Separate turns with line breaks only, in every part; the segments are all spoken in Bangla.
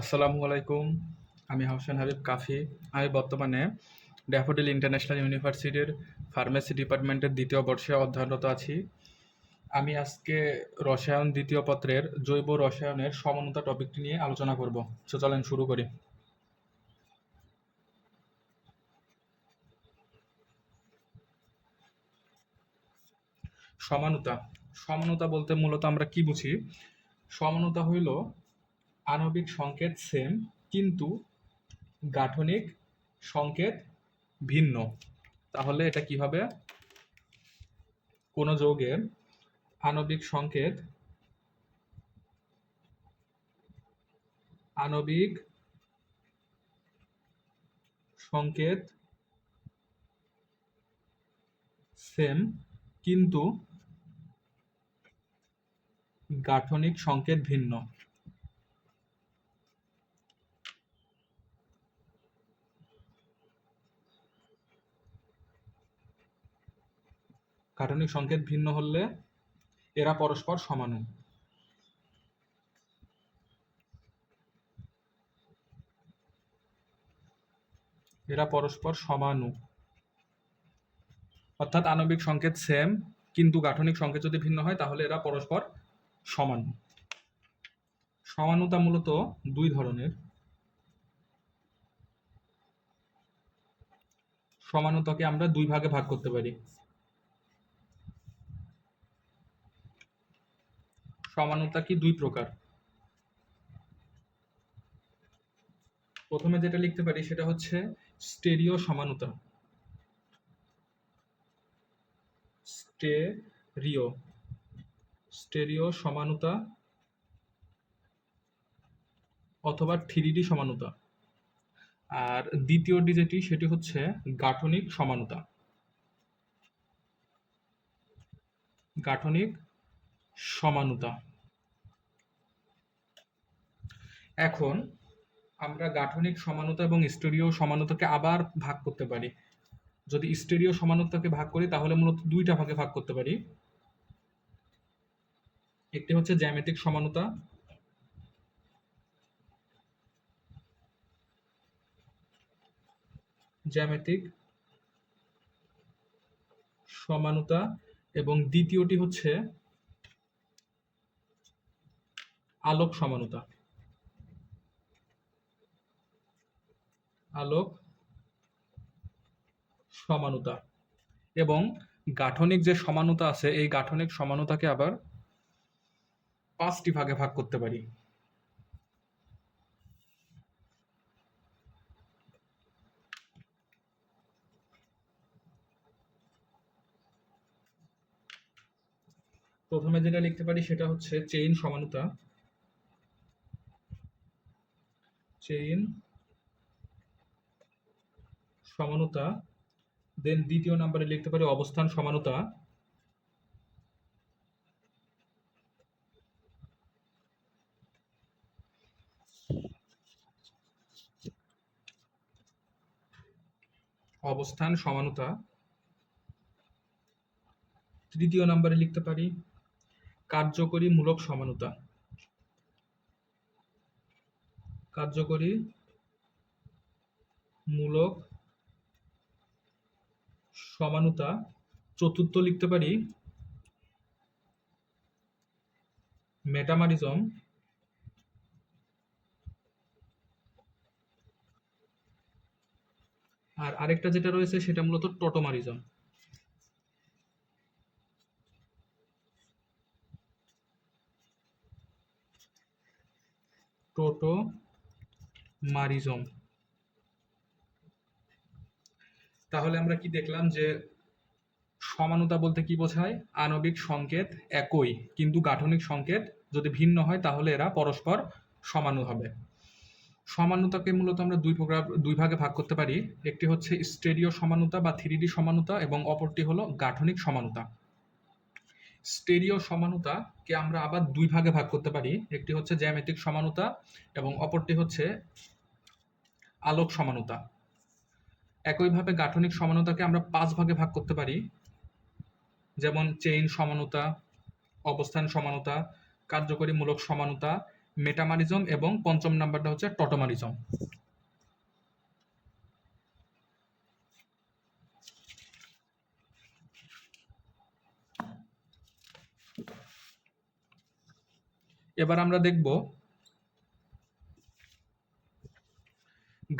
আসসালামু আলাইকুম। আমি হোসেন হাবিব কাফি। আমি বর্তমানে ড্যাফোডিল ইন্টারন্যাশনাল ইউনিভার্সিটির ফার্মেসি ডিপার্টমেন্টের দ্বিতীয় বর্ষে অধ্যয়নরত আছি। আমি আজকে রসায়ন দ্বিতীয় পত্রের জৈব রসায়নের সমানতা টপিকটি নিয়ে আলোচনা করব। তো চলেন শুরু করি। সমানতা। সমানতা বলতে মূলত আমরা কি বুঝি? সমানতা হইল আণবিক সংকেত সেম কিন্তু গাঠনিক সংকেত ভিন্ন। তাহলে এটা কি হবে কোনো যৌগের আণবিক সংকেত আণবিক সংকেত সেম কিন্তু গাঠনিক সংকেত ভিন্ন। গাঠনিক সংকেত ভিন্ন হলে এরা পরস্পর সমানু এরা পরস্পর সমানু অর্থাৎ আণবিক সংকেত সেম কিন্তু গাঠনিক সংকেত যদি ভিন্ন হয়, তাহলে এরা পরস্পর সমান সমানুতা মূলত দুই ধরনের। সমানুতাকে আমরা দুই ভাগে ভাগ করতে পারি। সমানুতা কি দুই প্রকার? প্রথমে যেটা লিখতে পারি সেটা হচ্ছে স্টেরিও সমানুতা। স্টেরিও স্টেরিও সমানতা অথবা থ্রিডি সমানতা। আর দ্বিতীয়টি যেটি, সেটি হচ্ছে গাঠনিক সমানতা। গাঠনিক সমানুতা। এখন আমরা গাঠনিক সমানুতা এবং স্টেরিও সমানুতাকে আবার ভাগ করতে পারি। যদি স্টেরিও সমানুতাকে ভাগ করি, তাহলে মূলত দুইটা ভাগে ভাগ করতে পারি। একটি হচ্ছে জ্যামিতিক সমানুতা। জ্যামিতিক সমানুতা এবং দ্বিতীয়টি হচ্ছে আলোক সমানুতা। আলোক সমানুতা। এবং গাঠনিক যে সমানুতা আছে, এই গাঠনিক সমানুতাকে আবার পাঁচটি ভাগে ভাগ করতে পারি। প্রথমে যেটা লিখতে পারি সেটা হচ্ছে চেইন সমানুতা। চেইন সমানতা দেন দ্বিতীয় নম্বরে লিখতে পারি অবস্থান সমানতা। অবস্থান সমানতা। তৃতীয় নম্বরে লিখতে পারি কার্যকরী মূলক সমানুতা। কার্যকরী মূলক সমানুতা চতুর্থ লিখতে পারি। মেটামারিজম আর আরেকটা যেটা রয়েছে সেটা মূলত টোটোমারিজম। টোটোমারিজম তাহলে আমরা কি দেখলাম যে সমানতা বলতে কি বোঝায়? আণবিক সংকেত একই, কিন্তু গাঠনিক সংকেত যদি ভিন্ন হয়, তাহলে এরা পরস্পর সমানু হবে। সমানুতাকে মূলত আমরা দুই প্রকার, দুই ভাগে ভাগ করতে পারি। একটি হচ্ছে স্টেরিও সমানুতা বা থ্রি সমানুতা এবং অপরটি হলো গাঠনিক সমানুতা। স্টেরিও সমানুতাকে আমরা আবার দুই ভাগে ভাগ করতে পারি। একটি হচ্ছে জ্যামিতিক সমানুতা এবং অপরটি হচ্ছে আলোক সমানুতা। একইভাবে গাঠনিক সমানুতাকে আমরা পাঁচ ভাগে ভাগ করতে পারি। যেমন চেইন সমানুতা, অবস্থান সমানুতা, কার্যকরী মূলক সমানুতা, মেটামারিজম এবং পঞ্চম নাম্বারটা হচ্ছে টটোমারিজম। এবার আমরা দেখব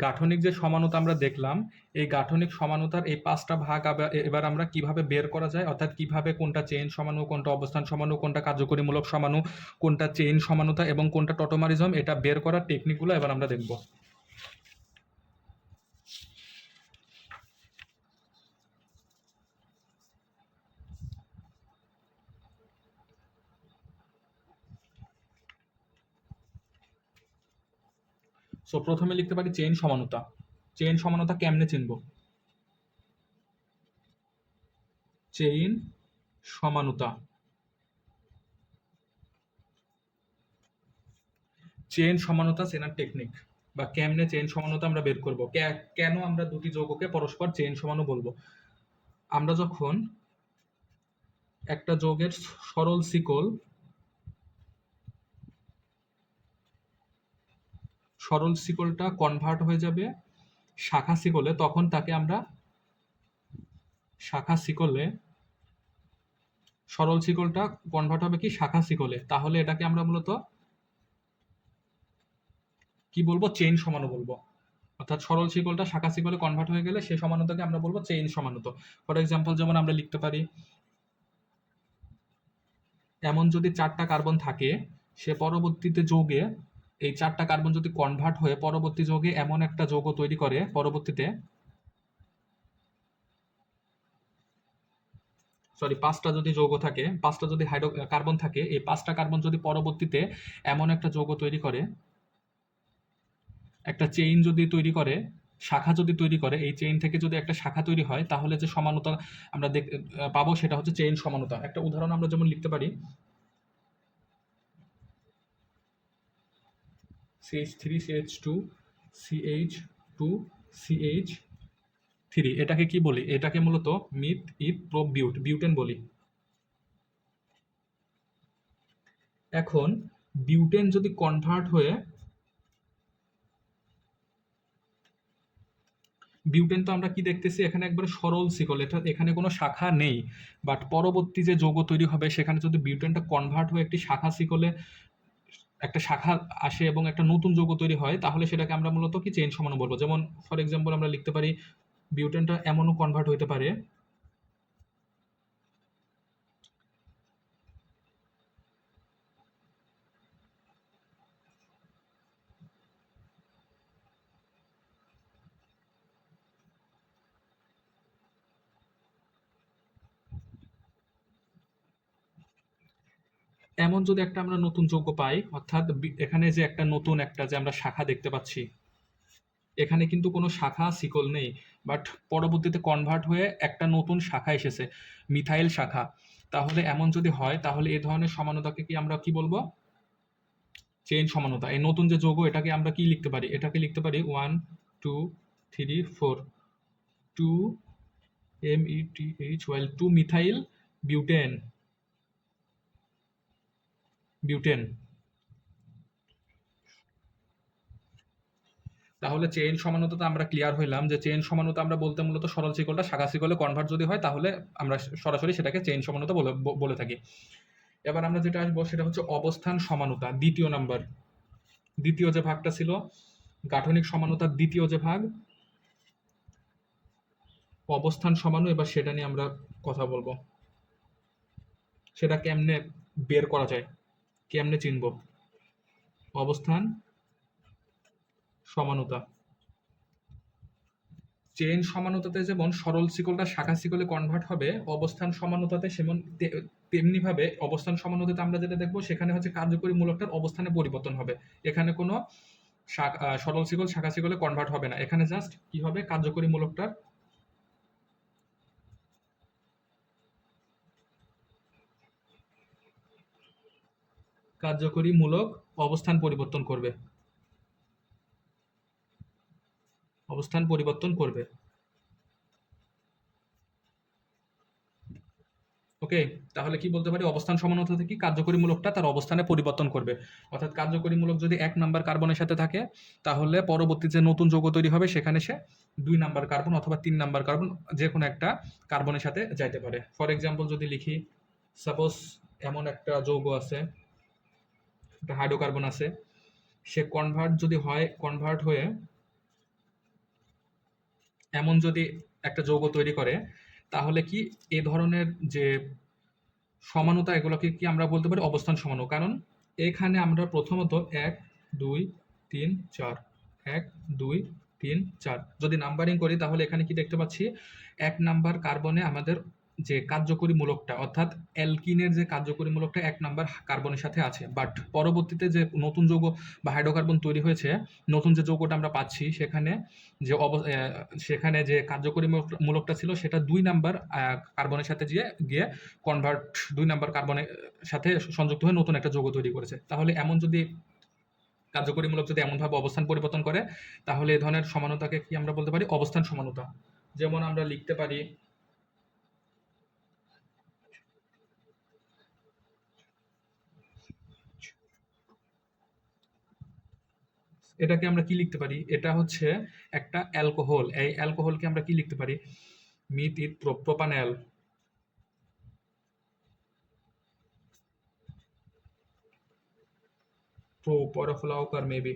গাঠনিক যে সমানতা আমরা দেখলাম, এই গাঠনিক সমানতার এই পাঁচটা ভাগ এবার আমরা কীভাবে বের করা যায়? অর্থাৎ কীভাবে কোনটা চেইন সমানু, কোনটা অবস্থান সমানু, কোনটা কার্যকরীমূলক সমানু, কোনটা চেইন সমানতা এবং কোনটা টটোমারিজম এটা বের করার টেকনিকগুলো এবার আমরা দেখব। সো প্রথমে লিখতে পারি চেইন সমানতা। চেইন সমানতা কেমনে চিনব? চেইন সমানতা। চেইন সমানতা চেনার টেকনিক বা কেমনে চেইন সমানতা আমরা বের করব? কেন আমরা দুটি যৌগকে পরস্পর চেইন সমানু বলব? আমরা যখন একটা যৌগের সরল শিকল সরল শিকলটা কনভার্ট হয়ে যাবে শাখা শিকলে, তখন তাকে আমরা শাখা শিকলে, সরল শিকলটা কনভার্ট হবে কি শাখা শিকলে। তাহলে এটাকে আমরা মূলত কি বলব? চেইন সমানু বলব। অর্থাৎ সরল শিকলটা শাখা শিকলে কনভার্ট হয়ে গেলে সেই সমানতাকে আমরা বলব চেইন সমানত। ফর এক্সাম্পল যেমন আমরা লিখতে পারি, এমন যদি চারটা কার্বন থাকে, সে পরবর্তীতে যৌগে এই চারটা কার্বন যদি কনভার্ট হয়ে পরবর্তী যৌগে এমন একটা যৌগ তৈরি করে, পরবর্তীতে সরি পাঁচটা যদি যৌগ থাকে, পাঁচটা যদি হাইড্রো কার্বন থাকে, এই পাঁচটা কার্বন যদি পরবর্তীতে এমন একটা যৌগ তৈরি করে, একটা চেইন যদি তৈরি করে, শাখা যদি তৈরি করে, এই চেইন থেকে যদি একটা শাখা তৈরি হয়, তাহলে যে সমানতা আমরা দেখ পাবো সেটা হচ্ছে চেইন সমানতা। একটা উদাহরণ আমরা যেমন লিখতে পারি C H three C H two C H two C H three এটাকে কি বলি? এটাকে মূলত meth eth pro but butene বলি। এখন বিউটেন যদি কনভার্ট হয়ে বিউটেন তো আমরা কি দেখতেছি? এখানে একবারে সরল শিকল। এটা এখানে কোনো শাখা নেই। বাট পরবর্তী যে যৌগ তৈরি হবে, সেখানে যদি বিউটেনটা কনভার্ট হয়ে একটি শাখা শিকলে একটা শাখা আসে এবং একটা নতুন যৌগ তৈরি হয়, তাহলে সেটাকে আমরা মূলত কি চেইন সমানু বলব? যেমন ফর এক্সাম্পল আমরা লিখতে পারি বিউটেনটা এমনও কনভার্ট হইতে পারে এমন যদি একটা আমরা নতুন যোগ্য পাই, অর্থাৎ এখানে যে একটা নতুন একটা যে আমরা শাখা দেখতে পাচ্ছি, এখানে কিন্তু কোনো শাখা শিকল নেই বাট পরবর্তীতে কনভার্ট হয়ে একটা নতুন শাখা এসেছে মিথাইল শাখা। তাহলে এমন যদি হয়, তাহলে এই ধরনের সমানতাকে কি আমরা কি বলব? চেইন সমানতা। এই নতুন যে যৌগ এটাকে আমরা কি লিখতে পারি? এটাকে লিখতে পারি one two three four two M E T H well two methyl butene butene. তাহলে চেইন সমানুতা আমরা ক্লিয়ার হইলাম যে চেইন সমানুতা আমরা বলতে মূলত সরল শিকলটা শাখা শিকলে কনভার্ট যদি হয় তাহলে আমরা সরাসরি সেটাকে চেইন সমানুতা বলে বলে থাকি। এবার আমরা যেটা আসব সেটা হচ্ছে অবস্থান সমানুতা, দ্বিতীয় নাম্বার দ্বিতীয় যে ভাগটা ছিল, গাঠনিক সমানুতার দ্বিতীয় যে ভাগ, অবস্থান সমানু এবার সেটা নিয়ে আমরা কথা বলব। সেটা কেমনে বের করা যায়? কেমনে চিনব? অবস্থান, সমানুতা। চেইন সমানুতাতে যেমন সরল শিকলটা শাখা শিকলে কনভার্ট হবে, অবস্থান সমানুতাতে সেমন তেমনি ভাবে অবস্থান সমানুতাতে আমরা যেটা দেখব, সেখানে হচ্ছে কার্যকরী মূলকটার অবস্থানে পরিবর্তন হবে। এখানে কোনো সরল শিকল শাখা শিকলে কনভার্ট হবে না। এখানে জাস্ট কি হবে? কার্যকরী মূলকটার কার্যকরী মূলক অবস্থান পরিবর্তন করবে। অবস্থান পরিবর্তন করবে। ওকে তাহলে কি বলতে পারি? অবস্থান সমানতা থেকে কার্যকরী মূলকটা তার অবস্থানে পরিবর্তন করবে। অর্থাৎ কার্যকরী মূলক যদি এক নাম্বার কার্বনের সাথে থাকে, তাহলে পরবর্তী যে নতুন যৌগ তৈরি হবে, সেখানে সে দুই নাম্বার কার্বন অথবা তিন নাম্বার কার্বন যে কোনো একটা কার্বনের সাথে যাইতে পারে। ফর এক্সাম্পল যদি লিখি সাপোজ এমন একটা যৌগ আছে একটা হাইড্রোকার্বন আছে, সে কনভার্ট যদি হয় কনভার্ট হয়ে এমন যদি একটা যৌগ তৈরি করে, তাহলে কি এ ধরনের যে সমানতা এগুলোকে কি আমরা বলতে পারি? অবস্থান সমানু কারণ এখানে আমরা প্রথমত এক, দুই, তিন, চার। এক, দুই, তিন, চার। যদি নাম্বারিং করি, তাহলে এখানে কি দেখতে পাচ্ছি? এক নাম্বার কার্বনে আমাদের যে কার্যকরী মূলকটা অর্থাৎ অ্যালকিনের যে কার্যকরী মূলকটা এক নাম্বার কার্বনের সাথে আছে। বাট পরবর্তীতে যে নতুন যৌগ বা হাইড্রোকার্বন তৈরি হয়েছে, নতুন যে যৌগটা আমরা পাচ্ছি, সেখানে যে অব সেখানে যে কার্যকরীমূলক মূলকটা ছিল, সেটা দুই নাম্বার কার্বনের সাথে গিয়ে গিয়ে কনভার্ট দুই নাম্বার কার্বনের সাথে সংযুক্ত হয়ে নতুন একটা যৌগ তৈরি করেছে। তাহলে এমন যদি কার্যকরী মূলক যদি এমনভাবে অবস্থান পরিবর্তন করে, তাহলে এ ধরনের সমানতাকে কি আমরা বলতে পারি? অবস্থান সমানতা। যেমন আমরা লিখতে পারি এটাকে আমরা কি লিখতে পারি? এটা হচ্ছে একটা অ্যালকোহল। এই অ্যালকোহলকে আমরা কি লিখতে পারি? Meth eth propanal. প্রো পরফ্লাউকার মেবি।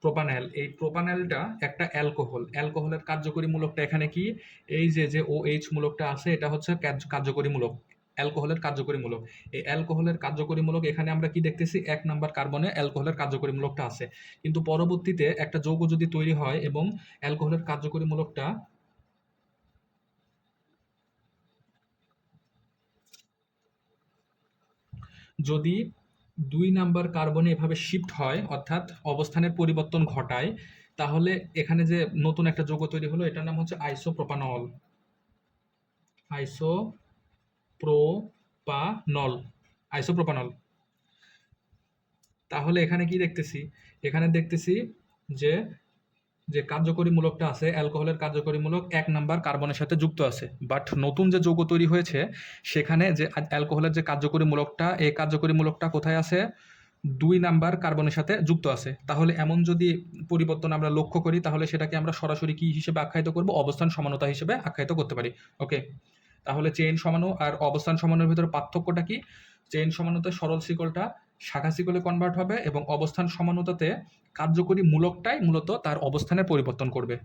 প্রোপানেল। এই প্রোপানেলটা একটা অ্যালকোহল। অ্যালকোহলের কার্যকরী মূলকটা এখানে কি? এই যে যে ও এইচ মূলকটা আছে, এটা হচ্ছে কার্য- কার্যকরী মূলক। অ্যালকোহলের কার্যকরী মূলক এই অ্যালকোহলের কার্যকরী মূলক এখানে আমরা কি দেখতেছি? এক নাম্বার কার্বনে অ্যালকোহলের কার্যকরী মূলকটা আছে। কিন্তু পরবর্তীতে একটা যৌগ যদি তৈরি হয় এবং অ্যালকোহলের কার্যকরী মূলকটা যদি দুই নাম্বার কার্বনে এভাবে শিফট হয়, অর্থাৎ অবস্থানের পরিবর্তন ঘটায়, তাহলে এখানে যে নতুন একটা যৌগ তৈরি হলো, এটার নাম হচ্ছে আইসোপ্রোপানল। আইসো প্রোপানল, আইসোপ্রোপানল। তাহলে এখানে কি দেখতেছি? এখানে দেখতেছি যে যে কার্যকরী মূলকটা আছে, অ্যালকোহলের কার্যকরী মূলক এক নাম্বার কার্বনের সাথে যুক্ত আছে। বাট নতুন যে যৌগ তৈরি হয়েছে, সেখানে যে অ্যালকোহলের যে কার্যকরী মূলকটা এই কার্যকরী মূলকটা কোথায় আছে? দুই নাম্বার কার্বনের সাথে যুক্ত আছে। তাহলে এমন যদি পরিবর্তন আমরা লক্ষ্য করি, তাহলে সেটাকে আমরা সরাসরি কি হিসেবে আখ্যায়িত করব? অবস্থান সমানতা হিসেবে আখ্যায়িত করতে পারি। ওকে? তাহলে চেইন সমানো আর অবস্থান সমানোর ভিতরে পার্থক্যটা কি? চেইন সমানোতে সরল শিকলটা শাখা শিকলে কনভার্ট হবে এবং অবস্থান সমানতাতে কার্যকরী মূলকটাই মূলত তার অবস্থানের পরিবর্তন করবে।